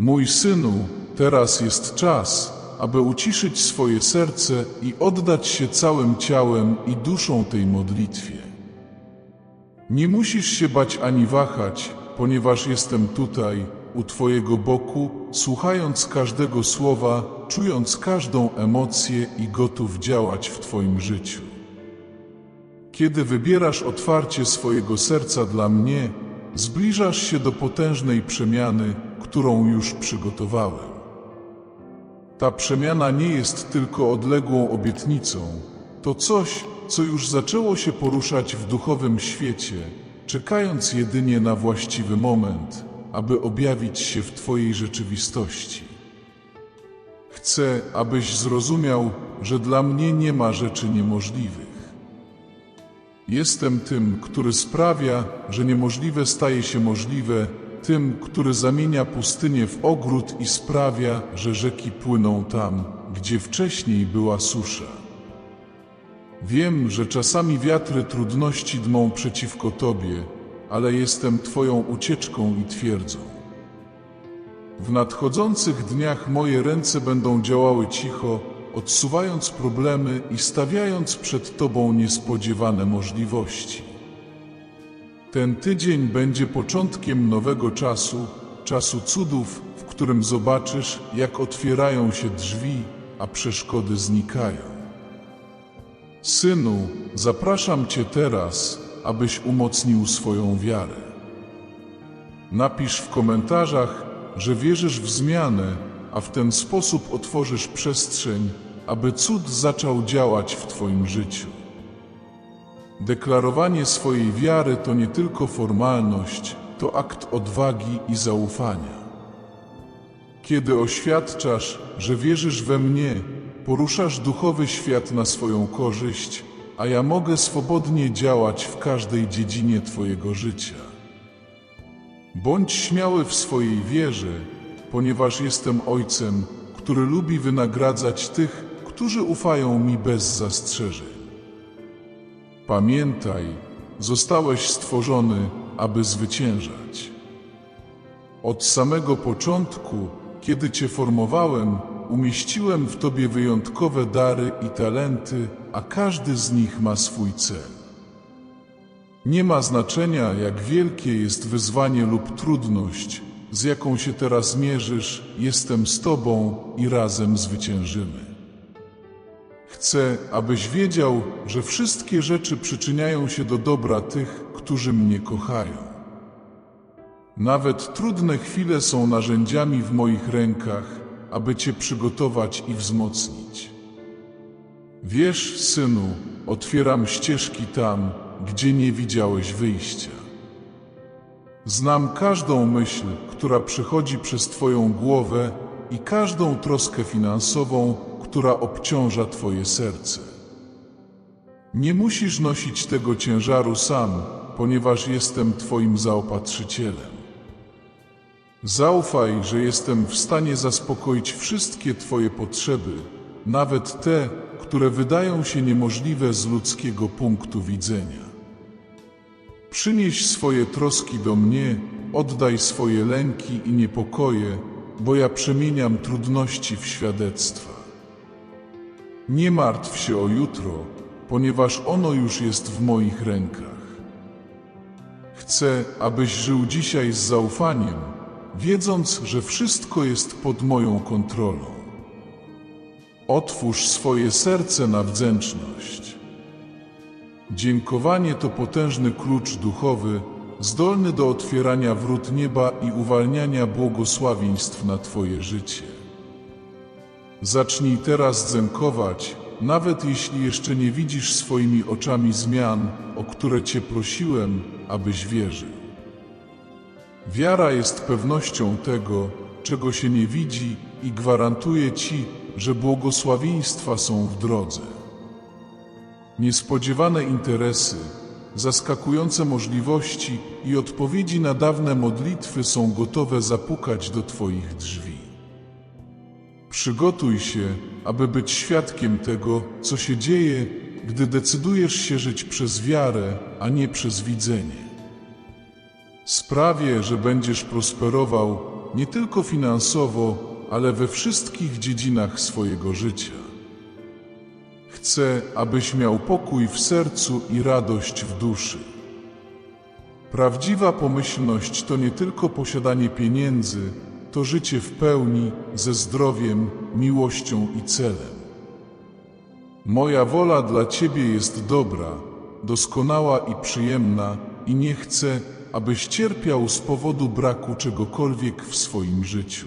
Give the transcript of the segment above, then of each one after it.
Mój synu, teraz jest czas, aby uciszyć swoje serce i oddać się całym ciałem i duszą tej modlitwie. Nie musisz się bać ani wahać, ponieważ jestem tutaj, u Twojego boku, słuchając każdego słowa, czując każdą emocję i gotów działać w Twoim życiu. Kiedy wybierasz otwarcie swojego serca dla mnie, zbliżasz się do potężnej przemiany, którą już przygotowałem. Ta przemiana nie jest tylko odległą obietnicą, to coś, co już zaczęło się poruszać w duchowym świecie, czekając jedynie na właściwy moment, aby objawić się w Twojej rzeczywistości. Chcę, abyś zrozumiał, że dla mnie nie ma rzeczy niemożliwych. Jestem tym, który sprawia, że niemożliwe staje się możliwe, tym, który zamienia pustynię w ogród i sprawia, że rzeki płyną tam, gdzie wcześniej była susza. Wiem, że czasami wiatry trudności dmą przeciwko Tobie, ale jestem Twoją ucieczką i twierdzą. W nadchodzących dniach moje ręce będą działały cicho, odsuwając problemy i stawiając przed Tobą niespodziewane możliwości. Ten tydzień będzie początkiem nowego czasu, czasu cudów, w którym zobaczysz, jak otwierają się drzwi, a przeszkody znikają. Synu, zapraszam Cię teraz, abyś umocnił swoją wiarę. Napisz w komentarzach, że wierzysz w zmianę, a w ten sposób otworzysz przestrzeń, aby cud zaczął działać w Twoim życiu. Deklarowanie swojej wiary to nie tylko formalność, to akt odwagi i zaufania. Kiedy oświadczasz, że wierzysz we mnie, poruszasz duchowy świat na swoją korzyść, a ja mogę swobodnie działać w każdej dziedzinie Twojego życia. Bądź śmiały w swojej wierze, ponieważ jestem Ojcem, który lubi wynagradzać tych, którzy ufają mi bez zastrzeżeń. Pamiętaj, zostałeś stworzony, aby zwyciężać. Od samego początku, kiedy Cię formowałem, umieściłem w Tobie wyjątkowe dary i talenty, a każdy z nich ma swój cel. Nie ma znaczenia, jak wielkie jest wyzwanie lub trudność, z jaką się teraz mierzysz, jestem z Tobą i razem zwyciężymy. Chcę, abyś wiedział, że wszystkie rzeczy przyczyniają się do dobra tych, którzy mnie kochają. Nawet trudne chwile są narzędziami w moich rękach, aby Cię przygotować i wzmocnić. Wiesz, synu, otwieram ścieżki tam, gdzie nie widziałeś wyjścia. Znam każdą myśl, która przechodzi przez Twoją głowę i każdą troskę finansową, która obciąża Twoje serce. Nie musisz nosić tego ciężaru sam, ponieważ jestem Twoim zaopatrzycielem. Zaufaj, że jestem w stanie zaspokoić wszystkie Twoje potrzeby, nawet te, które wydają się niemożliwe z ludzkiego punktu widzenia. Przynieś swoje troski do mnie, oddaj swoje lęki i niepokoje, bo ja przemieniam trudności w świadectwa. Nie martw się o jutro, ponieważ ono już jest w moich rękach. Chcę, abyś żył dzisiaj z zaufaniem, wiedząc, że wszystko jest pod moją kontrolą. Otwórz swoje serce na wdzięczność. Dziękowanie to potężny klucz duchowy, zdolny do otwierania wrót nieba i uwalniania błogosławieństw na Twoje życie. Zacznij teraz dzękować, nawet jeśli jeszcze nie widzisz swoimi oczami zmian, o które Cię prosiłem, abyś wierzył. Wiara jest pewnością tego, czego się nie widzi i gwarantuje Ci, że błogosławieństwa są w drodze. Niespodziewane interesy, zaskakujące możliwości i odpowiedzi na dawne modlitwy są gotowe zapukać do Twoich drzwi. Przygotuj się, aby być świadkiem tego, co się dzieje, gdy decydujesz się żyć przez wiarę, a nie przez widzenie. Sprawię, że będziesz prosperował, nie tylko finansowo, ale we wszystkich dziedzinach swojego życia. Chcę, abyś miał pokój w sercu i radość w duszy. Prawdziwa pomyślność to nie tylko posiadanie pieniędzy, to życie w pełni, ze zdrowiem, miłością i celem. Moja wola dla Ciebie jest dobra, doskonała i przyjemna i nie chcę, abyś cierpiał z powodu braku czegokolwiek w swoim życiu.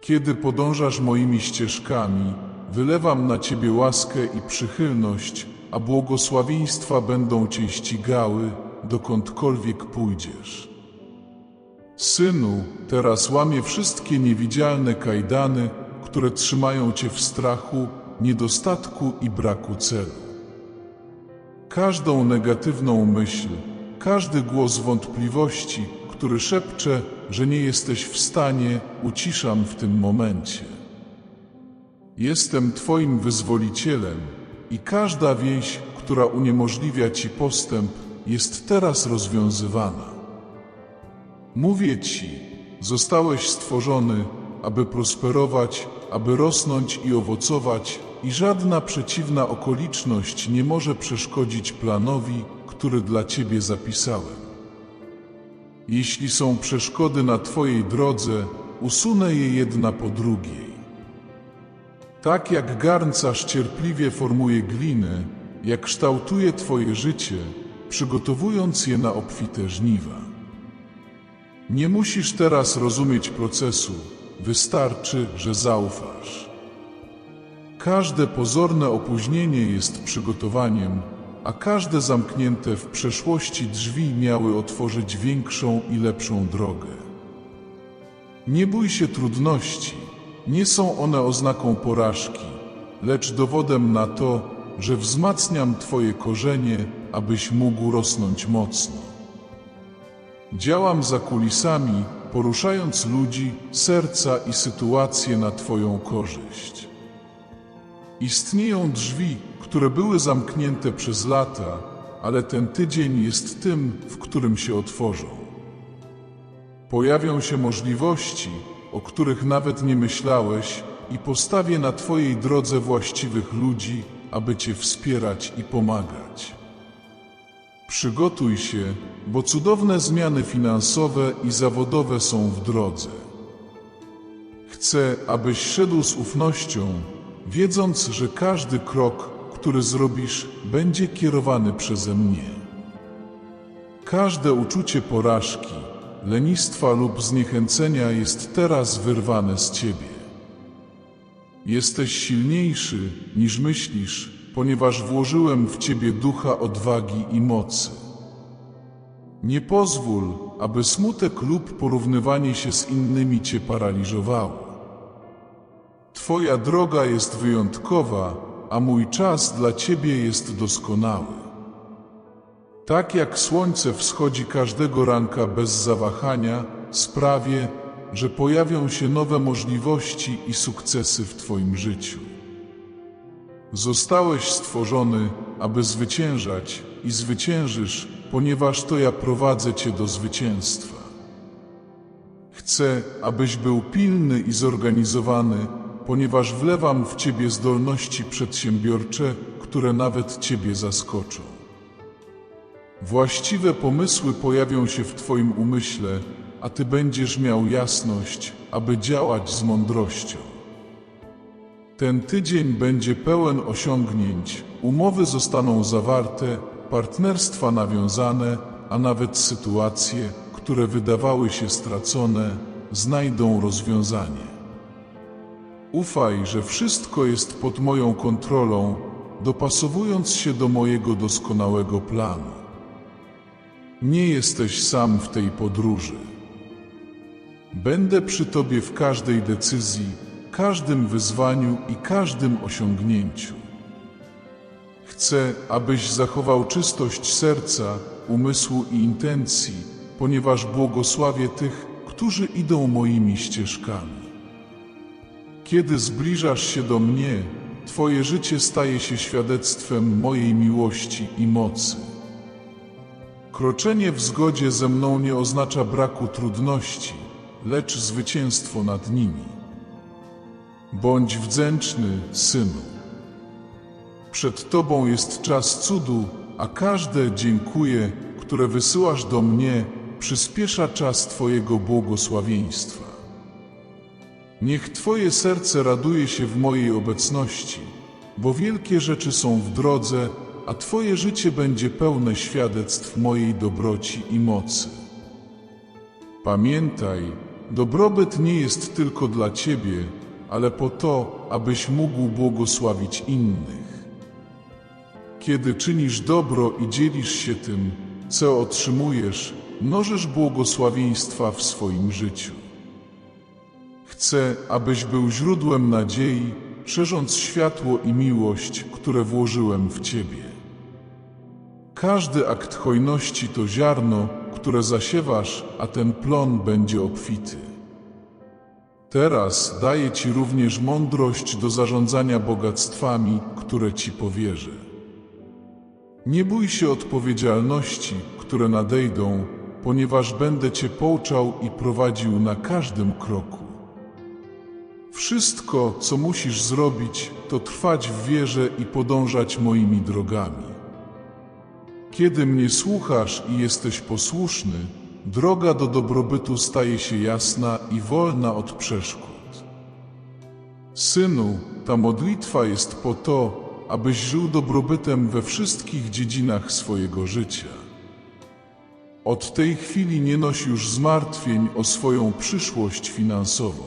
Kiedy podążasz moimi ścieżkami, wylewam na Ciebie łaskę i przychylność, a błogosławieństwa będą Cię ścigały, dokądkolwiek pójdziesz. Synu, teraz łamię wszystkie niewidzialne kajdany, które trzymają Cię w strachu, niedostatku i braku celu. Każdą negatywną myśl, każdy głos wątpliwości, który szepcze, że nie jesteś w stanie, uciszam w tym momencie. Jestem Twoim wyzwolicielem i każda więź, która uniemożliwia Ci postęp, jest teraz rozwiązywana. Mówię Ci, zostałeś stworzony, aby prosperować, aby rosnąć i owocować, i żadna przeciwna okoliczność nie może przeszkodzić planowi, który dla Ciebie zapisałem. Jeśli są przeszkody na Twojej drodze, usunę je jedna po drugiej. Tak jak garncarz cierpliwie formuje glinę, jak kształtuje Twoje życie, przygotowując je na obfite żniwa. Nie musisz teraz rozumieć procesu, wystarczy, że zaufasz. Każde pozorne opóźnienie jest przygotowaniem, a każde zamknięte w przeszłości drzwi miały otworzyć większą i lepszą drogę. Nie bój się trudności, nie są one oznaką porażki, lecz dowodem na to, że wzmacniam Twoje korzenie, abyś mógł rosnąć mocno. Działam za kulisami, poruszając ludzi, serca i sytuacje na Twoją korzyść. Istnieją drzwi, które były zamknięte przez lata, ale ten tydzień jest tym, w którym się otworzą. Pojawią się możliwości, o których nawet nie myślałeś, i postawię na Twojej drodze właściwych ludzi, aby Cię wspierać i pomagać. Przygotuj się, bo cudowne zmiany finansowe i zawodowe są w drodze. Chcę, abyś szedł z ufnością, wiedząc, że każdy krok, który zrobisz, będzie kierowany przeze mnie. Każde uczucie porażki, lenistwa lub zniechęcenia jest teraz wyrwane z ciebie. Jesteś silniejszy niż myślisz, ponieważ włożyłem w ciebie ducha odwagi i mocy. Nie pozwól, aby smutek lub porównywanie się z innymi cię paraliżowało. Twoja droga jest wyjątkowa, a mój czas dla ciebie jest doskonały. Tak jak słońce wschodzi każdego ranka bez zawahania, sprawię, że pojawią się nowe możliwości i sukcesy w Twoim życiu. Zostałeś stworzony, aby zwyciężać i zwyciężysz, ponieważ to ja prowadzę Cię do zwycięstwa. Chcę, abyś był pilny i zorganizowany, ponieważ wlewam w Ciebie zdolności przedsiębiorcze, które nawet Ciebie zaskoczą. Właściwe pomysły pojawią się w Twoim umyśle, a Ty będziesz miał jasność, aby działać z mądrością. Ten tydzień będzie pełen osiągnięć, umowy zostaną zawarte, partnerstwa nawiązane, a nawet sytuacje, które wydawały się stracone, znajdą rozwiązanie. Ufaj, że wszystko jest pod moją kontrolą, dopasowując się do mojego doskonałego planu. Nie jesteś sam w tej podróży. Będę przy Tobie w każdej decyzji, każdym wyzwaniu i każdym osiągnięciu. Chcę, abyś zachował czystość serca, umysłu i intencji, ponieważ błogosławię tych, którzy idą moimi ścieżkami. Kiedy zbliżasz się do mnie, Twoje życie staje się świadectwem mojej miłości i mocy. Kroczenie w zgodzie ze mną nie oznacza braku trudności, lecz zwycięstwo nad nimi. Bądź wdzięczny, synu. Przed Tobą jest czas cudu, a każde dziękuję, które wysyłasz do mnie, przyspiesza czas Twojego błogosławieństwa. Niech Twoje serce raduje się w mojej obecności, bo wielkie rzeczy są w drodze, a Twoje życie będzie pełne świadectw mojej dobroci i mocy. Pamiętaj, dobrobyt nie jest tylko dla Ciebie, ale po to, abyś mógł błogosławić innych. Kiedy czynisz dobro i dzielisz się tym, co otrzymujesz, mnożysz błogosławieństwa w swoim życiu. Chcę, abyś był źródłem nadziei, szerząc światło i miłość, które włożyłem w Ciebie. Każdy akt hojności to ziarno, które zasiewasz, a ten plon będzie obfity. Teraz daję Ci również mądrość do zarządzania bogactwami, które Ci powierzę. Nie bój się odpowiedzialności, które nadejdą, ponieważ będę Cię pouczał i prowadził na każdym kroku. Wszystko, co musisz zrobić, to trwać w wierze i podążać moimi drogami. Kiedy mnie słuchasz i jesteś posłuszny, droga do dobrobytu staje się jasna i wolna od przeszkód. Synu, ta modlitwa jest po to, abyś żył dobrobytem we wszystkich dziedzinach swojego życia. Od tej chwili nie noś już zmartwień o swoją przyszłość finansową.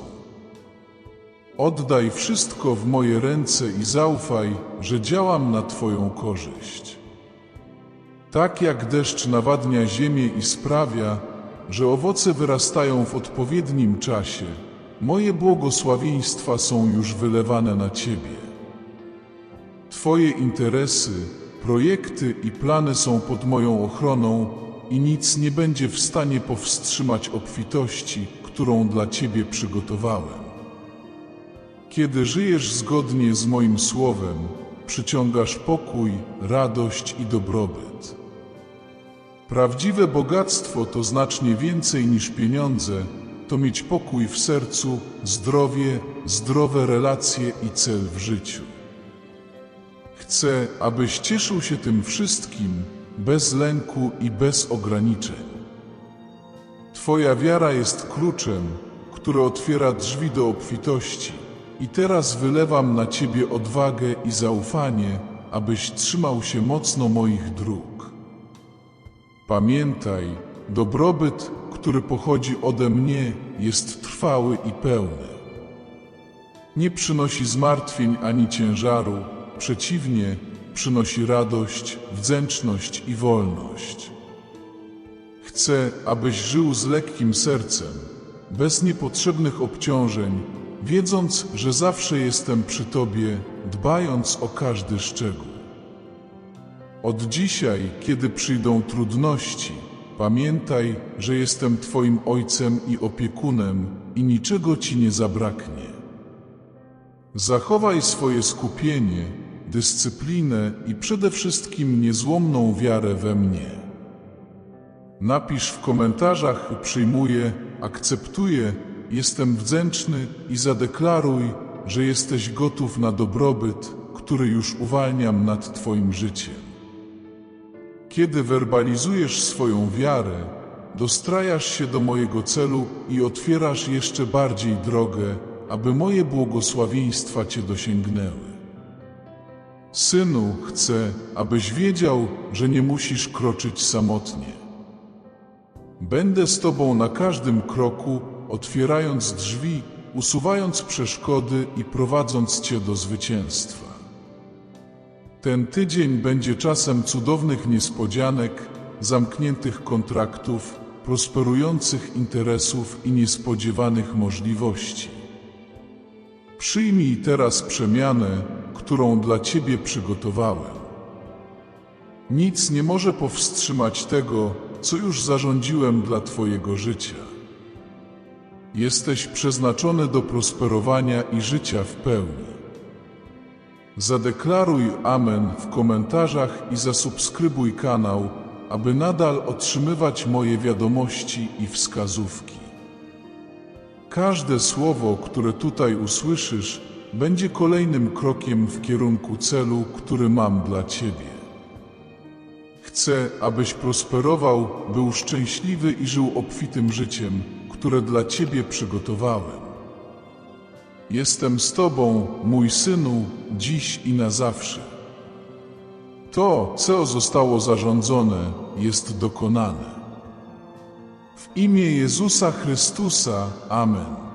Oddaj wszystko w moje ręce i zaufaj, że działam na Twoją korzyść. Tak jak deszcz nawadnia ziemię i sprawia, że owoce wyrastają w odpowiednim czasie, moje błogosławieństwa są już wylewane na Ciebie. Twoje interesy, projekty i plany są pod moją ochroną i nic nie będzie w stanie powstrzymać obfitości, którą dla Ciebie przygotowałem. Kiedy żyjesz zgodnie z moim słowem, przyciągasz pokój, radość i dobrobyt. Prawdziwe bogactwo to znacznie więcej niż pieniądze, to mieć pokój w sercu, zdrowie, zdrowe relacje i cel w życiu. Chcę, abyś cieszył się tym wszystkim, bez lęku i bez ograniczeń. Twoja wiara jest kluczem, który otwiera drzwi do obfitości. I teraz wylewam na Ciebie odwagę i zaufanie, abyś trzymał się mocno moich dróg. Pamiętaj, dobrobyt, który pochodzi ode mnie, jest trwały i pełny. Nie przynosi zmartwień ani ciężaru, przeciwnie, przynosi radość, wdzięczność i wolność. Chcę, abyś żył z lekkim sercem, bez niepotrzebnych obciążeń, wiedząc, że zawsze jestem przy Tobie, dbając o każdy szczegół. Od dzisiaj, kiedy przyjdą trudności, pamiętaj, że jestem Twoim ojcem i opiekunem i niczego Ci nie zabraknie. Zachowaj swoje skupienie, dyscyplinę i przede wszystkim niezłomną wiarę we mnie. Napisz w komentarzach przyjmuję, akceptuję, jestem wdzięczny i zadeklaruj, że jesteś gotów na dobrobyt, który już uwalniam nad Twoim życiem. Kiedy werbalizujesz swoją wiarę, dostrajasz się do mojego celu i otwierasz jeszcze bardziej drogę, aby moje błogosławieństwa Cię dosięgnęły. Synu, chcę, abyś wiedział, że nie musisz kroczyć samotnie. Będę z Tobą na każdym kroku, otwierając drzwi, usuwając przeszkody i prowadząc Cię do zwycięstwa. Ten tydzień będzie czasem cudownych niespodzianek, zamkniętych kontraktów, prosperujących interesów i niespodziewanych możliwości. Przyjmij teraz przemianę, którą dla Ciebie przygotowałem. Nic nie może powstrzymać tego, co już zarządziłem dla Twojego życia. Jesteś przeznaczony do prosperowania i życia w pełni. Zadeklaruj Amen w komentarzach i zasubskrybuj kanał, aby nadal otrzymywać moje wiadomości i wskazówki. Każde słowo, które tutaj usłyszysz, będzie kolejnym krokiem w kierunku celu, który mam dla Ciebie. Chcę, abyś prosperował, był szczęśliwy i żył obfitym życiem, które dla Ciebie przygotowałem. Jestem z Tobą, mój synu, dziś i na zawsze. To, co zostało zarządzone, jest dokonane. W imię Jezusa Chrystusa. Amen.